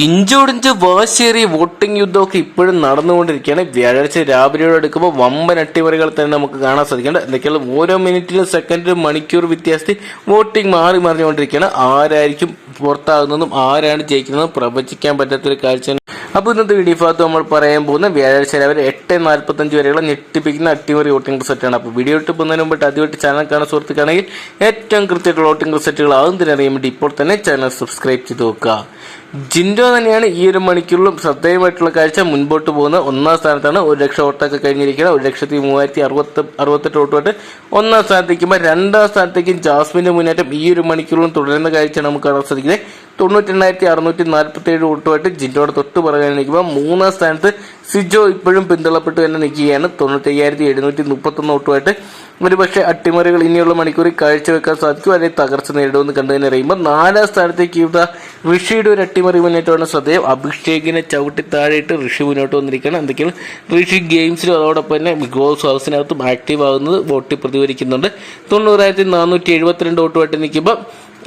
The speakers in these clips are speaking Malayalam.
ഇഞ്ചോടിഞ്ച് വാശേറിയ വോട്ടിംഗ് യുദ്ധമൊക്കെ ഇപ്പോഴും നടന്നുകൊണ്ടിരിക്കുകയാണ്. വ്യാഴാഴ്ച രാവിലെയോട് എടുക്കുമ്പോൾ വമ്പൻ അട്ടിമറികൾ തന്നെ നമുക്ക് കാണാൻ സാധിക്കുന്നുണ്ട്. എന്തൊക്കെയാണ്? ഓരോ മിനിറ്റിലും സെക്കൻഡിലും മണിക്കൂർ വ്യത്യാസത്തിൽ വോട്ടിംഗ് മാറി മറിഞ്ഞുകൊണ്ടിരിക്കുകയാണ് ആരായിരിക്കും പുറത്താകുന്നതും ആരാണ് ജയിക്കുന്നതും പ്രവചിക്കാൻ പറ്റാത്തൊരു കാഴ്ചയാണ് അപ്പോൾ ഇന്നത്തെ വീഡിയോ ഭാഗത്ത് നമ്മൾ പറയാൻ പോകുന്ന വ്യാഴാഴ്ച രാവിലെ എട്ട് നാൽപ്പത്തഞ്ച് വരെയുള്ള ഞെട്ടിപ്പിക്കുന്ന അട്ടിമറി വോട്ടിംഗ് റിസൾട്ടാണ് അപ്പോൾ വീഡിയോ ഇട്ട് പോകുന്നതിന് മുമ്പ് ആദ്യമായിട്ട് ചാനൽ കാണാൻ സുഹൃത്തുക്കാണെങ്കിൽ ഏറ്റവും കൃത്യമായിട്ടുള്ള വോട്ടിംഗ് റിസൾട്ടുകൾ തന്നെ അറിയാൻ വേണ്ടി ഇപ്പോൾ തന്നെ ചാനൽ സബ്സ്ക്രൈബ് ചെയ്ത് നോക്കുക. ജിൻഡോ തന്നെയാണ് ഈ ഒരു മണിക്കൂറിലും ശ്രദ്ധേയമായിട്ടുള്ള കാഴ്ച മുൻപോട്ട് പോകുന്ന ഒന്നാം സ്ഥാനത്താണ്. ഒരു ലക്ഷം വോട്ടൊക്കെ കഴിഞ്ഞിരിക്കുന്നത് ഒരു ലക്ഷത്തി മൂവായിരത്തി അറുപത്തി അറുപത്തെട്ട് വോട്ടുമായിട്ട് ഒന്നാം സ്ഥാനത്തേക്കുമ്പോൾ രണ്ടാം സ്ഥാനത്തേക്കും ജാസ്മിന്റെ മുന്നേറ്റം ഈ ഒരു മണിക്കൂറിലും തുടരുന്ന കാഴ്ചയാണ് നമുക്ക് കാണാൻ സാധിക്കുന്നത്. തൊണ്ണൂറ്റി എണ്ണായിരത്തി അറുന്നൂറ്റി നാൽപ്പത്തി ഏഴ് വോട്ടുമായിട്ട് ജിൻഡോയുടെ തൊട്ട് പറയാൻ നിൽക്കുമ്പോൾ മൂന്നാം സ്ഥാനത്ത് സിജോ ഇപ്പോഴും പിന്തള്ളപ്പെട്ട് തന്നെ നിൽക്കുകയാണ്. തൊണ്ണൂറ്റി അയ്യായിരത്തി എഴുന്നൂറ്റി മുപ്പത്തൊന്ന് വോട്ടുമായിട്ട് ഒരുപക്ഷെ അട്ടിമറികൾ ഇനിയുള്ള മണിക്കൂറിൽ കാഴ്ചവെക്കാൻ സാധിക്കും. അല്ലെങ്കിൽ തകർച്ച നേരിടുമെന്ന് കണ്ടു തന്നെ അറിയുമ്പോൾ നാലാം സ്ഥാനത്തേക്ക് ഇവിടെ ഋഷിയുടെ ഒരു അട്ടിമറി മുന്നേറ്റമാണ് ശ്രദ്ധേയം. അഭിഷേകിനെ ചവിട്ടി താഴെയിട്ട് ഋഷി മുന്നോട്ട് വന്നിരിക്കുകയാണ്. എന്തൊക്കെയാണ് ഋഷി ഗെയിംസിലും അതോടൊപ്പം തന്നെ ബിഗ് ബോസ് ഹൗസിനകത്തും ആക്റ്റീവ് ആകുന്നത് വോട്ടിൽ പ്രതിഫലിക്കുന്നുണ്ട്. തൊണ്ണൂറായിരത്തി നാനൂറ്റി എഴുപത്തിരണ്ട് വോട്ടുമായിട്ട് നിൽക്കുമ്പോൾ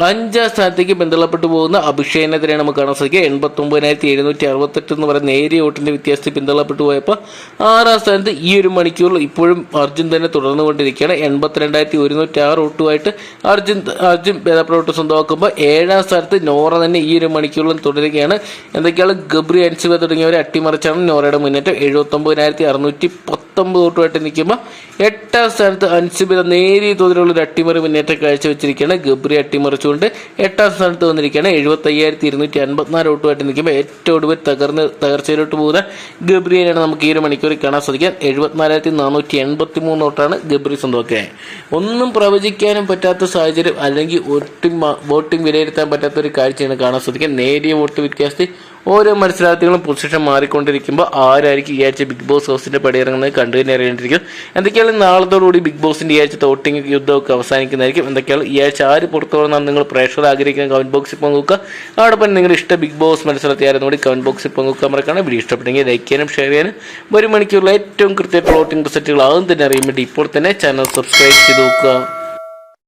അഞ്ചാം സ്ഥാനത്തേക്ക് പിന്തള്ളപ്പെട്ടു പോകുന്ന അഭിഷേകിനെതിരെയാണ് നമുക്ക് കാണാൻ സാധിക്കുക. എൺപത്തി ഒമ്പതിനായിരത്തി എഴുന്നൂറ്റി അറുപത്തെട്ട് എന്ന് പറയുന്ന നേരിയ വോട്ടിന്റെ വ്യത്യാസത്തിൽ പിന്തള്ളപ്പെട്ടു പോയപ്പോൾ ആറാം സ്ഥാനത്ത് ഈ ഒരു മണിക്കൂറിൽ ഇപ്പോഴും അർജുൻ തന്നെ തുടർന്നുകൊണ്ടിരിക്കുകയാണ് എൺപത്തിരണ്ടായിരത്തി ഒരുന്നൂറ്റി ആറ് വോട്ടുമായിട്ട് അർജുൻ അർജുൻ ഭേദപ്പെട്ട വോട്ട് സ്വന്തമാക്കുമ്പോൾ ഏഴാം സ്ഥാനത്ത് നോറ തന്നെ ഈ ഒരു മണിക്കൂറിലും തുടരുകയാണ്. എന്തൊക്കെയാണ്? ഗബ്രി അൻസിബ തുടങ്ങിയവരെ അട്ടിമറിച്ചാണ് നോറയുടെ മുന്നേറ്റം. എഴുപത്തൊമ്പതിനായിരത്തി അറുന്നൂറ്റി പത്തൊമ്പത് തൊട്ടുമായിട്ട് നിൽക്കുമ്പോൾ എട്ടാം സ്ഥാനത്ത് അൻസിബിത നേരിയ തോതിലുള്ള ഒരു അട്ടിമറി മുന്നേറ്റം കാഴ്ചവെച്ചിരിക്കുകയാണ്. ഗബ്രി അട്ടിമറിച്ചുകൊണ്ട് എട്ടാം സ്ഥാനത്ത് വന്നിരിക്കുകയാണ്. എഴുപത്തി അയ്യായിരത്തി ഇരുന്നൂറ്റി അൻപത്തിനാല് വോട്ടുമായിട്ട് നിൽക്കുമ്പോൾ ഏറ്റവും ഒടുവിൽ തകർന്ന് തകർച്ചയിലോട്ട് പോകുന്ന ഗബ്രിയെയാണ് നമുക്ക് ഈ ഒരു മണിക്കൂറിൽ കാണാൻ സാധിക്കുക. എഴുപത്തിനാലായിരത്തി നാനൂറ്റി എൺപത്തി മൂന്ന് വോട്ടാണ് ഗബ്രി സ്വന്തമൊക്കെ ഒന്നും പ്രവചിക്കാനും പറ്റാത്ത സാഹചര്യം അല്ലെങ്കിൽ വോട്ടിംഗ് വോട്ടിംഗ് വിലയിരുത്താൻ പറ്റാത്ത ഒരു കാഴ്ചയാണ് കാണാൻ സാധിക്കുക. നേരിയ വോട്ട് വ്യത്യാസത്തിൽ ഓരോ മത്സരാർത്ഥികളും പൊസിഷൻ മാറിക്കൊണ്ടിരിക്കുമ്പോൾ ആരായിരിക്കും ഈ ആഴ്ച ബിഗ് ബോസ് ഹൗസിന്റെ പടിയിറങ്ങുന്നത് കണ്ടു തന്നെ അറിയേണ്ടിരിക്കും എന്തൊക്കെയാണ് നാളത്തോടുകൂടി ബിഗ് ബോസിന്റെ ഈ ആഴ്ച തോട്ടിങ് യുദ്ധമൊക്കെ അവസാനിക്കുന്നതായിരിക്കും. എന്തൊക്കെയാണ് ഈ ആഴ്ച ആര് പുറത്തു വന്നാൽ നിങ്ങൾ പ്രേക്ഷകർ ആഗ്രഹിക്കുന്ന കമന്റ് ബോക്സിൽ പങ്കുവെക്കുക അതോടൊപ്പം നിങ്ങളുടെ ഇഷ്ട ബിഗ് ബോസ് മത്സരത്തെ ആരും കൂടി കമന്റ് ബോക്സിൽ പങ്കുവെക്കാൻ മറക്കാണ് വീഡിയോ ഇഷ്ടപ്പെട്ടെങ്കിൽ ലൈക്ക് ചെയ്യാനും ഷെയർ ചെയ്യാനും ഒരു മണിക്കൂറിൽ ഏറ്റവും കൃത്യമായിട്ടുള്ള വോട്ടിംഗ് റിസൾട്ടുകൾ ആകും തന്നെ വേണ്ടി ഇപ്പോൾ തന്നെ ചാനൽ സബ്സ്ക്രൈബ് ചെയ്ത് നോക്കുക.